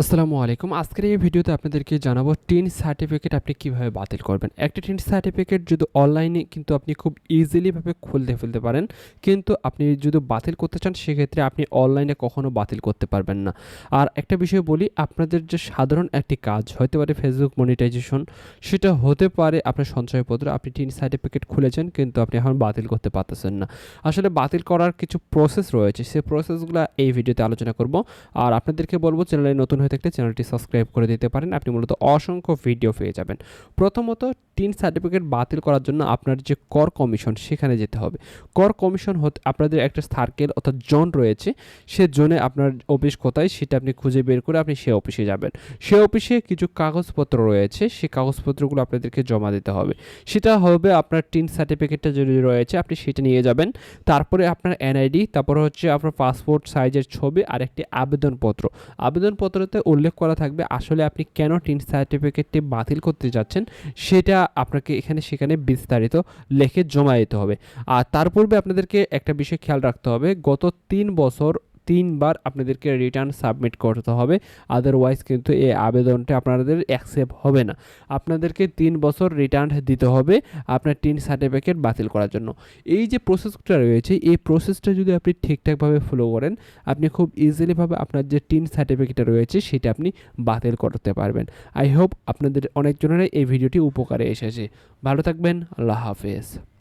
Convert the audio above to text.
আসসালামু আলাইকুম। আজকের এই ভিডিওতে আপনাদেরকে জানাব টিন সার্টিফিকেট আপনি কীভাবে বাতিল করবেন। একটা টিন সার্টিফিকেট যদি অনলাইনে কিন্তু আপনি খুব ইজিলিভাবে খুলতে ফেলতে পারেন, কিন্তু আপনি যদি বাতিল করতে চান, সেক্ষেত্রে আপনি অনলাইনে কখনো বাতিল করতে পারবেন না। আর একটা বিষয় বলি, আপনাদের যে সাধারণ একটি কাজ, হতে পারে ফেসবুক মনিটাইজেশন সেটা হতে পারে আপনার সঞ্চয়পত্র। আপনি টিন সার্টিফিকেট খুলেছেন, কিন্তু আপনি এখন বাতিল করতে পারতেছেন না। আসলে বাতিল করার কিছু প্রসেস রয়েছে, সেই প্রসেসগুলো এই ভিডিওতে আলোচনা করব। আর আপনাদেরকে বলব, চ্যানেলে নতুন হয়ে থাকলে চ্যানেলটি সাবস্ক্রাইব করে দিতে পারেন। আপনি মূলত অসংখ্য ভিডিও পেয়ে যাবেন। প্রথমত টিন সার্টিফিকেট বাতিল করার জন্য আপনার যে কর কমিশন, সেখানে যেতে হবে। কর কমিশন হতে, আপনাদের একটা সার্কেল অর্থাৎ জোন রয়েছে, সে জোনে আপনার অফিস কোথায়, সেটা আপনি খুঁজে বের করে আপনি সে অফিসে যাবেন। সে অফিসে কিছু কাগজপত্র রয়েছে সেই কাগজপত্রগুলো আপনাদেরকে জমা দিতে হবে। সেটা হবে আপনার টিন সার্টিফিকেটটা যদি রয়েছে, আপনি সেটা নিয়ে যাবেন। তারপরে আপনার এনআইডি, তারপরে হচ্ছে আপনার পাসপোর্ট সাইজের ছবি আর একটি আবেদনপত্র আবেদনপত্রতে উল্লেখ করা থাকবে আসলে আপনি কেন টিন সার্টিফিকেটটি বাতিল করতে যাচ্ছেন, সেটা আপনাকে এখানে সেখানে বিস্তারিত লেখে জমা দিতে হবে। আর তার পূর্বে আপনাদেরকে একটা বিষয় খেয়াল রাখতে হবে, গত তিন বছর তিনবার আপনাদেরকে রিটার্ন সাবমিট করতে হবে। আদারওয়াইজ কিন্তু এই আবেদনটা আপনাদের অ্যাকসেপ্ট হবে না। আপনাদেরকে তিন বছর রিটার্ন দিতে হবে আপনার টিন সার্টিফিকেট বাতিল করার জন্য। এই যে প্রসেসটা রয়েছে, এই প্রসেসটা যদি আপনি ঠিকঠাকভাবে ফলো করেন, আপনি খুব ইজিলিভাবে আপনার যে টিন সার্টিফিকেটটা রয়েছে সেটা আপনি বাতিল করতে পারবেন। আই হোপ আপনাদের অনেকজনেরই এই ভিডিওটি উপকারে এসেছে। ভালো থাকবেন, আল্লাহ হাফেজ।